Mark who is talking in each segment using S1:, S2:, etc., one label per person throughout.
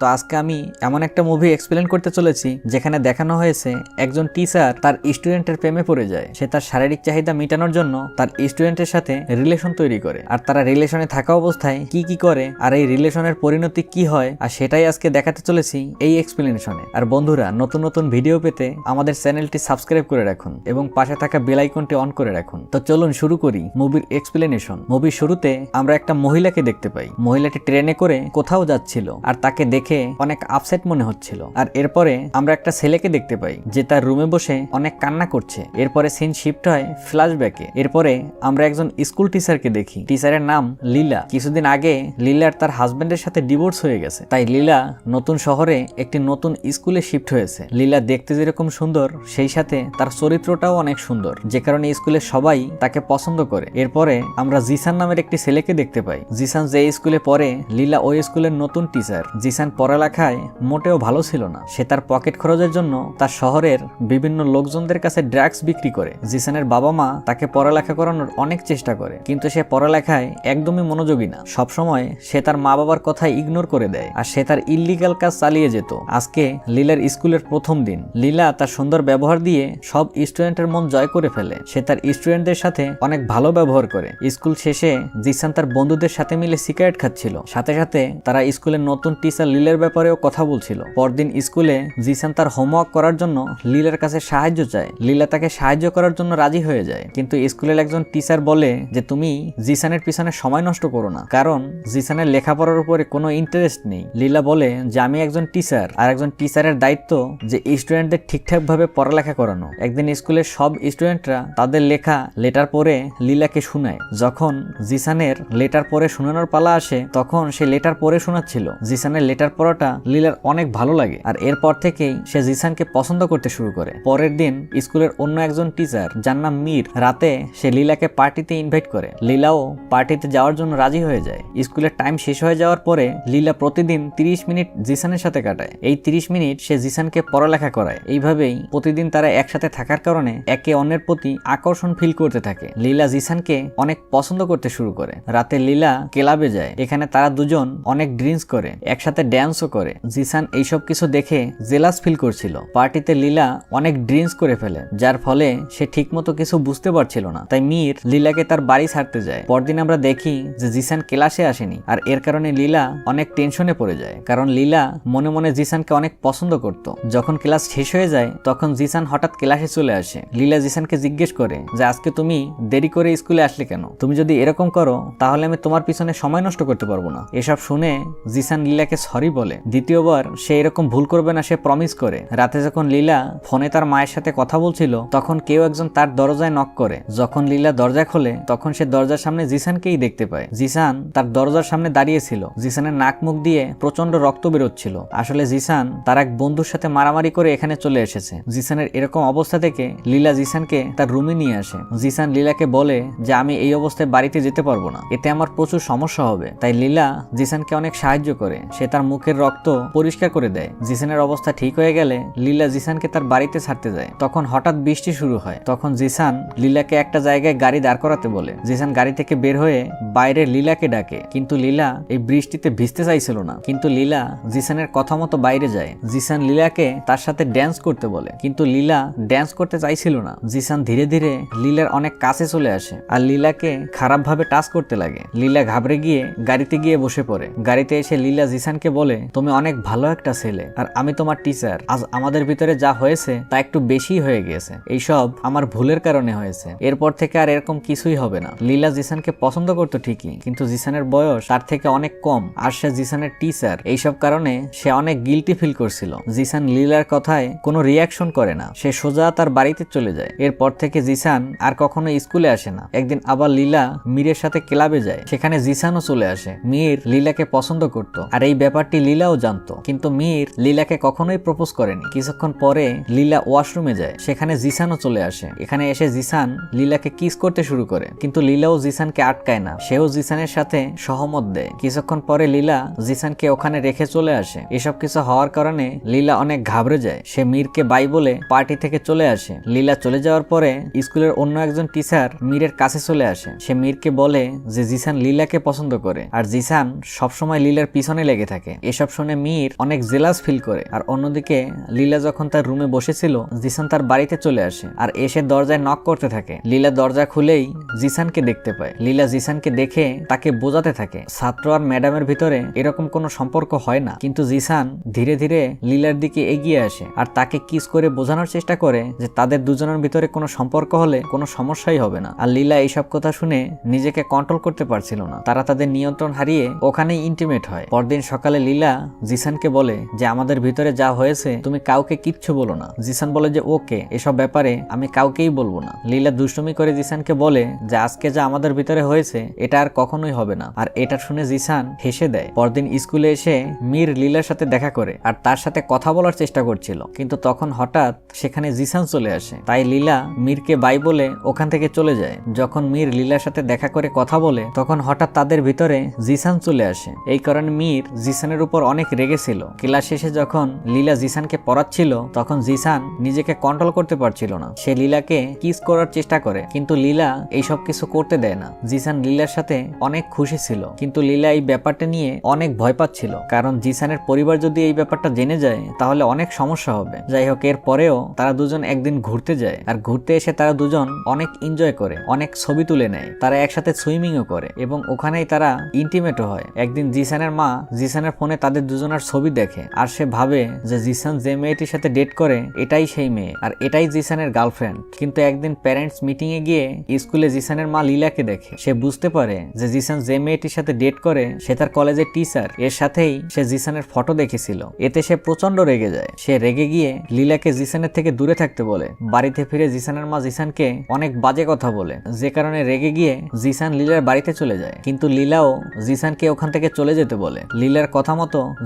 S1: তো আজকে আমি এমন একটা মুভি এক্সপ্লেন করতে চলেছি, যেখানে দেখানো হয়েছে একজন টিচার তার স্টুডেন্টের প্রেমে পড়ে যায়। সে তার শারীরিক চাহিদা মেটানোর জন্য তার স্টুডেন্টের সাথে রিলেশন তৈরি করে। আর তারা রিলেশনে থাকা অবস্থায় কি কি করে, আর এই রিলেশনের পরিণতি কি হয়, আর সেটাই আজকে দেখাতে চলেছি এই এক্সপ্লেনেশনে আর বন্ধুরা, নতুন নতুন ভিডিও পেতে আমাদের চ্যানেলটি সাবস্ক্রাইব করে রাখুন এবং পাশে থাকা বেল আইকনটি অন করে রাখুন। তো চলুন শুরু করি মুভির এক্সপ্লেনেশন মুভির শুরুতে আমরা একটা মহিলাকে দেখতে পাই। মহিলাটি ট্রেনে করে কোথাও যাচ্ছিল, আর তাকে দেখে অনেক আপসেট মনে হচ্ছিল। আর এরপরে আমরা একটা ছেলেকে দেখতে পাই, যে তার রুমে বসে অনেক কান্না করছে। এরপরে সিন শিফট হয় ফ্ল্যাশব্যাকে এরপরে আমরা একজন স্কুল টিচারকে দেখি। টিচারের নাম লীলা। কিছুদিন আগে লীলার তার হাজবেন্ডের সাথে ডিভোর্স হয়ে গেছে। তাই লীলা নতুন শহরে একটি নতুন স্কুলে শিফট হয়েছে। লীলা দেখতে যেরকম সুন্দর, সেই সাথে তার চরিত্রটাও অনেক সুন্দর। যে কারণে স্কুলে সবাই তাকে পছন্দ করে। এরপরে আমরা জিসান নামের একটি ছেলেকে দেখতে পাই। জিসান যে স্কুলে পড়ে, লীলা ওই স্কুলের নতুন টিচার জিসান পড়ালেখায় মোটেও ভালো ছিল না। সে তার পকেট খরচের জন্য তার শহরের বিভিন্ন লোকজনদের কাছে ড্রাগস বিক্রি করে। জিসানের বাবা মা তাকে পড়ালেখা করানোর অনেক চেষ্টা করে, কিন্তু সে পড়ালেখায় একদমই মনোযোগী না। সবসময় সে তার মা বাবার কথা ইগনোর করে দেয় আর সে তার ইল্লিগাল কাজ চালিয়ে যেত। আজকে লীলার স্কুলের প্রথম দিন। লীলা তার সুন্দর ব্যবহার দিয়ে সব স্টুডেন্টের মন জয় করে ফেলে। সে তার স্টুডেন্টদের সাথে অনেক ভালো ব্যবহার করে। স্কুল শেষে জিসান তার বন্ধুদের সাথে মিলে সিগারেট খাচ্ছিল। সাথে সাথে তারা স্কুলের নতুন টিচার লীলের ব্যাপারেও কথা বলছিল। পরদিন স্কুলে জিসান তার হোমওয়ার্ক করার জন্য লীলার কাছে সাহায্য চায়। লীলা তাকে সাহায্য করার জন্য রাজি হয়ে যায়। কিন্তু স্কুলের একজন টিচার বলে যে, তুমি জিসানের পিছনে সময় নষ্ট করো না। কারণ জিসানের লেখাপড়ার উপরে কোনো ইন্টারেস্ট নেই। লীলা বলে যে, আমি একজন টিচার আর একজন টিচারের দায়িত্ব যে স্টুডেন্টদের ঠিকঠাক ভাবে পড়ালেখা করানো। একদিন স্কুলের সব স্টুডেন্টরা তাদের লেখা লেটার পরে লীলাকে শোনায়। যখন জিসানের লেটার পরে শোনানোর পালা আসে, তখন সে লেটার পরে শোনাচ্ছিল। জিসানের লেটার পড়াটা লীলার অনেক ভালো লাগে। আর এরপর থেকেই সে জিসানকে পছন্দ করতে শুরু করে। পরের দিন স্কুলের অন্য একজন টিচার, যার নাম মীর, রাতে সে লীলাকে পার্টিতে ইনভাইট করে। লীলাও পার্টিতে যাওয়ার জন্য রাজি হয়ে যায়। স্কুলের টাইম শেষ হয়ে যাওয়ার পরে লীলা প্রতিদিন তিরিশ মিনিট জিসানের সাথে কাটায়। এই তিরিশ মিনিট সে জিসানকে পড়ালেখা করায়। এইভাবেই প্রতিদিন তারা একসাথে থাকার কারণে একে অন্যের প্রতি আকর্ষণ ফিল করতে থাকে। লীলা জিসানকে অনেক পছন্দ করতে শুরু করে। রাতে লীলা ক্লাবে যায়। এখানে তারা দুজন অনেক ড্রিঙ্কস করে। একসাথে ড্যান্সও করে। জিসান এইসব কিছু দেখে জেলাস ফিল করছিল। পার্টিতে লীলা অনেক ড্রিঙ্কস করে ফেলে, যার ফলে সে ঠিকমতো কিছু বুঝতে পারছিল না। তাই মীর লীলাকে তার বাড়ি ছাড়তে যায়। পরদিন আমরা দেখি যে জিসান ক্লাসে আসেনি, আর এর কারণে লীলা অনেক টেনশনে পড়ে যায়। কারণ লীলা মনে মনে জিসানকে অনেক পছন্দ করত। যখন ক্লাস শেষ হয়ে যায়, তখন জিসান হঠাৎ ক্লাসে চলে আসে। লীলা জিসানকে জিজ্ঞেস করে যে, আজকে তুমি দেরি করে স্কুলে আসলে কেন? তুমি যদি এরকম করো, তাহলে আমি তোমার পিছনে সময় নষ্ট করতে পারব না। এসব শুনে জিসান লীলাকে সরি বলে। দ্বিতীয়বার সে এরকম ভুল করবে না, সে প্রমিস করে। রাতে যখন লীলা ফোনে তার মায়ের সাথে কথা বলছিল, তখন কেউ একজন তার দরজায় নক করে। যখন লীলা দরজা খোলে, তখন সে দরজার সামনে জিসানকেই দেখতে পায়। জিসান তার দরজার সামনে দাঁড়িয়েছিল। জিসানের নাক মুখ দিয়ে প্রচণ্ড রক্ত বেরোচ্ছিল। আসলে জিসান তার এক বন্ধুর সাথে মারামারি করে এখানে চলে এসেছে। জিসানের এরকম অবস্থা থেকে লীলা জিসানকে তার রুমে নিয়ে আসে। জিসান লীলাকে বলে যে, আমি এই অবস্থায় বাড়িতে যেতে পারব না। এতে আমার প্রচুর সমস্যা হবে। তাই লীলা জিসানকে অনেক সাহায্য করে। সে তার মুখের রক্ত পরিষ্কার করে দেয়। জিসানের অবস্থা ঠিক হয়ে গেলে লীলা জিসানকে তার বাড়িতে ছাড়তে যায়। তখন হঠাৎ বৃষ্টি শুরু হয়। তখন জিসান লীলাকে একটা জায়গায় গাড়ি দাঁড় করাতে বলে। জিসান গাড়ি থেকে বের হয়ে বাইরে লীলাকে ডাকে। কিন্তু লীলা এই বৃষ্টিতে ভিজতে চাইছিল না। কিন্তু লীলা জিসানের কথা মতো বাইরে যায়। জিসান লীলাকে তার সাথে ড্যান্স করতে বলে। কিন্তু লীলা ড্যান্স করতে চাইছিল না। জিসান ধীরে ধীরে লীলার অনেক কাছে চলে আসে আর লীলাকে খারাপভাবে টাচ করতে লাগে। লীলা ঘাবড়ে গিয়ে গাড়িতে গিয়ে বসে পড়ে। গাড়িতে এসে লীলা জিসানকে বলে তুমি অনেক ভালো একটা ছেলে আর আমি তোমার টিচার আজ আমাদের ভিতরে যা হয়েছে তা একটু বেশি হয়ে গিয়েছে। এইসব আমার ভুলের কারণে হয়েছে। এরপর থেকে আর এরকম কিছুই হবে না। লীলা জিসানকে পছন্দ করতো ঠিকই, কিন্তু জিসানের বয়স তার থেকে অনেক কম আর সে জিসানের টিচার এইসব কারণে সে অনেক গিলটি ফিল করছিল। জিসান লীলার কথায় কোনো রিয়াকশন করে না। সে সোজা তার বাড়িতে চলে যায়। এরপর থেকে জিসান আর কখনো স্কুলে আসে না। একদিন আবার লীলা মীরের সাথে ক্লাবে যায়। সেখানে জিসানও চলে আসে। মীর লীলাকে পছন্দ করত। আর এই ব্যাপারটি লীলাও জানতো। কিন্তু মীর লীলাকে কখনোই প্রপোজ করেনি। কিছুক্ষণ পরে লীলা ওয়াশরুমে যায়। সেখানে জিসানও চলে আসে। এখানে এসে জিসান লীলাকে কিস করতে শুরু করে। কিন্তু লীলাও জিসানকে আটকায় না। সেও জিসানের সাথে সহমত দেয়। কিছুক্ষণ পরে লীলা জিসানকে ওখানে রেখে চলে আসে। এসব কিছু হওয়ার কারণে লীলা অনেক ঘাবড়ে যায়। সে মীরকে বাই বলে পার্টি থেকে চলে আসে। লীলা চলে যাওয়ার পরে স্কুলের অন্য একজন টিচার মীরের কাছে চলে আসে। সে মীরকে বলে যে জিসান লীলাকে পছন্দ করে। আর জিসান সবসময় লীলার পিছনে লেগে থাকে। এসব শুনে মীর অনেক জেলাস ফিল করে। আর অন্যদিকে, লীলা যখন তার রুমে বসেছিল, জিসান তার বাড়িতে চলে আসে আর এসে দরজায় নক করতে থাকে। লীলা দরজা খুলেই জিসানকে দেখতে পায়। লীলা জিসানকে দেখে তাকে বোঝাতে থাকে, ছাত্র আর ম্যাডামের ভিতরে এরকম কোনো সম্পর্ক হয় না। কিন্তু জিসান ধীরে ধীরে লীলার দিকে এগিয়ে আসে আর তাকে কিস করে বোঝানোর চেষ্টা করে যে তাদের দুজনের ভিতরে কোনো সম্পর্ক হলে কোনো সমস্যাই হবে না। আর লীলা এইসব কথা শুনে নিজেকে কন্ট্রোল করতে পারছিল না। তারা তাদের নিয়ন্ত্রণ হারিয়ে ওখানেই ইন্টিমেট হয়। পরদিন সকালে লীলা জিসানকে বলে যে আমাদের ভিতরে যা হয়েছে, তুমি কাউকে কিচ্ছু বলো না। জিসান বলে যে, ওকে, এসব ব্যাপারে আমি কাউকেই বলব না। লীলা দুষ্টুমি করে জিসানকে বলে যে, আজকে যা আমাদের ভিতরে হয়েছে, এটা আর কখনোই হবে না। আর এটা শুনে জিসান হেসে দেয়। পরদিন স্কুলে এসে মীর লীলার সাথে দেখা করে আর তার সাথে কথা বলার চেষ্টা করছিল। কিন্তু তখন হঠাৎ সেখানে জিসান চলে আসে। তাই লীলা মীরকে বাই বলে ওখান থেকে চলে যায়। যখন মীর লীলার সাথে দেখা করে কথা বলে, তখন হঠাৎ তাদের ভিতরে জিসান চলে আসে। এই কারণে মীর জিসানের উপর অনেক রেগেছিল ক্লাস শেষে যখন লীলা জিসানকে পড়াচ্ছিল, তখন জিসান নিজেকে কন্ট্রোল করতে পারছিল না। সে লীলাকে কিস করার চেষ্টা করে, কিন্তু লীলা এইসব কিছু করতে দেয় না। জিসান লীলার সাথে অনেক খুশি ছিল, কিন্তু লীলা এই ব্যাপারটা নিয়ে অনেক ভয় পাচ্ছিল। কারণ জিসানের পরিবার যদি এই ব্যাপারটা জেনে যায়, তাহলে অনেক সমস্যা হবে। যাই হোক, এর পরেও তারা দুজন একদিন ঘুরতে যায়, আর ঘুরতে এসে তারা দুজন অনেক এনজয় করে, অনেক ছবি তুলে নেয়। তারা একসাথে সুইমিংও করে, এবং ওখানেই তারা ইন্টিমেটও হয়। একদিন জিসানের মা জিসানের ফোনে তাদের দুজনের ছবি দেখে, আর সে ভাবে যে জিসান যে মেয়েটির সাথে ডেট করে, এটাই সেই মেয়ে, আর এটাই জিসানের গার্লফ্রেন্ড। কিন্তু একদিন প্যারেন্টস মিটিং এ গিয়ে স্কুলে জিসানের মা লীলাকে দেখে। সে বুঝতে পারে যে জিসান যে মেয়েটির সাথে ডেট করে, সে তার কলেজের টিচার। এর সাথেই সে জিসানের ফটো দেখেছিল। এতে সে প্রচণ্ড রেগে যায়। সে রেগে গিয়ে লীলাকে জিসানের থেকে দূরে থাকতে বলে। বাড়িতে ফিরে জিসানের মা জিসানকে অনেক বাজে কথা বলে। যে কারণে রেগে গিয়ে জিসান লীলার বাড়িতে চলে যায়। কিন্তু লীলাও জিসানকে ওখান থেকে চলে যেতে বলে। লীলার কথা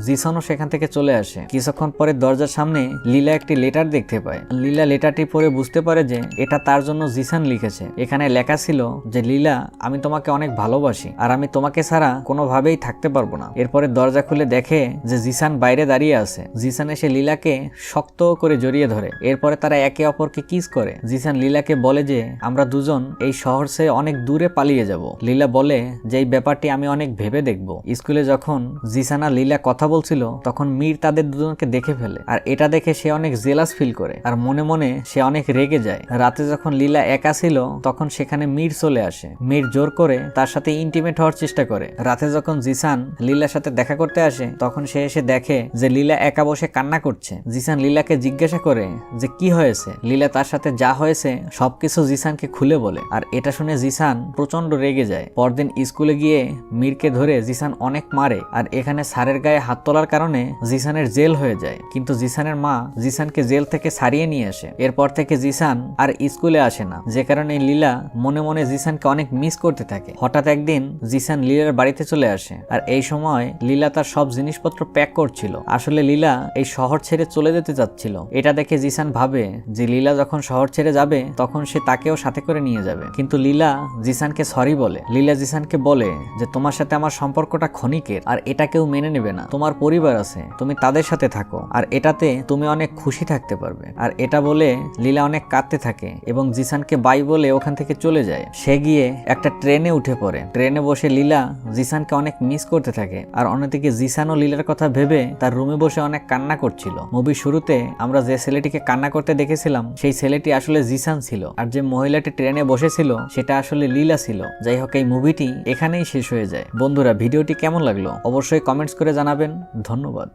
S1: জিসানও সেখান থেকে চলে আসে। কিছুক্ষণ পরে দরজার সামনে লীলা একটি লেটার দেখতে পায়। লীলা লেটারটি পড়ে বুঝতে পারে যে এটা তার জন্য জিসান লিখেছে। এখানে লেখা ছিল যে, লীলা, আমি তোমাকে অনেক ভালোবাসি আর আমি তোমাকে ছাড়া কোনোভাবেই থাকতে পারব না। এরপরে দরজা খুলে দেখে যে জিসান বাইরে দাঁড়িয়ে আছে। জিসান এসে লীলাকে শক্ত করে জড়িয়ে ধরে। এরপরে তারা একে অপরকে কিস করে। জিসান লীলাকে বলে যে, আমরা দুজন এই শহর সে অনেক দূরে পালিয়ে যাব। লীলা বলে যে, এই ব্যাপারটি আমি অনেক ভেবে দেখব। স্কুলে যখন জিসান লীলা কথা বলছিল, তখন মীর তাদের দুজনকে দেখে ফেলে। আর এটা দেখে সে অনেক জেলাস ফিল করে। আর মনে মনে সে অনেক রেগে যায়। রাতে যখন লীলা একা ছিল, তখন সেখানে মীর চলে আসে। মীর জোর করে তার সাথে ইন্টিমেট হওয়ার চেষ্টা করে। রাতে যখন জিসান লীলার সাথে দেখা করতে আসে, তখন সে এসে দেখে যে লীলা একা বসে কান্না করছে। জিসান লীলাকে জিজ্ঞাসা করে যে, কি হয়েছে? লীলা তার সাথে, যা হয়েছে, সবকিছু জিসানকে খুলে বলে। আর এটা শুনে জিসান প্রচণ্ড রেগে যায়। পরদিন স্কুলে গিয়ে মীরকে ধরে জিসান অনেক মারে। আর এখানে স্যারের গায়ে হাত তোলার কারণে জিসানের জেল হয়ে যায়। কিন্তু জিসানের মা জিসানকে জেল থেকে সারিয়ে নিয়ে আসে। এরপর থেকে জিসান আর স্কুলে আসে না। যে কারণে লীলা মনে মনে জিসানকে অনেক মিস করতে থাকে। হঠাৎ একদিন জিসান লীলার বাড়িতে চলে আসে আর এই সময় লীলা তার সব জিনিসপত্র প্যাক করছিল। আসলে লীলা এই শহর ছেড়ে চলে যেতে চাচ্ছিল। এটা দেখে জিসান ভাবে যে লীলা যখন শহর ছেড়ে যাবে, তখন সে তাকেও সাথে করে নিয়ে যাবে। কিন্তু লীলা জিসানকে সরি বলে। লীলা জিসানকে বলে যে, তোমার সাথে আমার সম্পর্কটা ক্ষণিকের আর এটা কেউ মেনে নেবে না। তোমার পরিবার আছে, তুমি তাদের সাথে থাকো। আর এটাতে তুমি অনেক খুশি থাকতে পারবে। আর এটা বলে লীলা অনেক কাঁদতে থাকে এবং জিসানকে বাই বলে ওখান থেকে চলে যায়। সে গিয়ে একটা ট্রেনে উঠে পড়ে। ট্রেনে বসে লীলা জিসানকে অনেক মিস করতে থাকে। আর অন্যদিকে জিসানও লীলার কথা ভেবে তার রুমে বসে অনেক কান্না করছিল। মুভির শুরুতে আমরা যে ছেলেটিকে কান্না করতে দেখেছিলাম, সেই ছেলেটি আসলে জিসান ছিল। আর যে মহিলাটি ট্রেনে বসেছিল, সেটা আসলে লীলা ছিল। যাই হোক, এই মুভিটি এখানেই শেষ হয়ে যায়। বন্ধুরা, ভিডিওটি কেমন লাগল? অবশ্যই কমেন্টস করে জানাবেন ধন্যবাদ।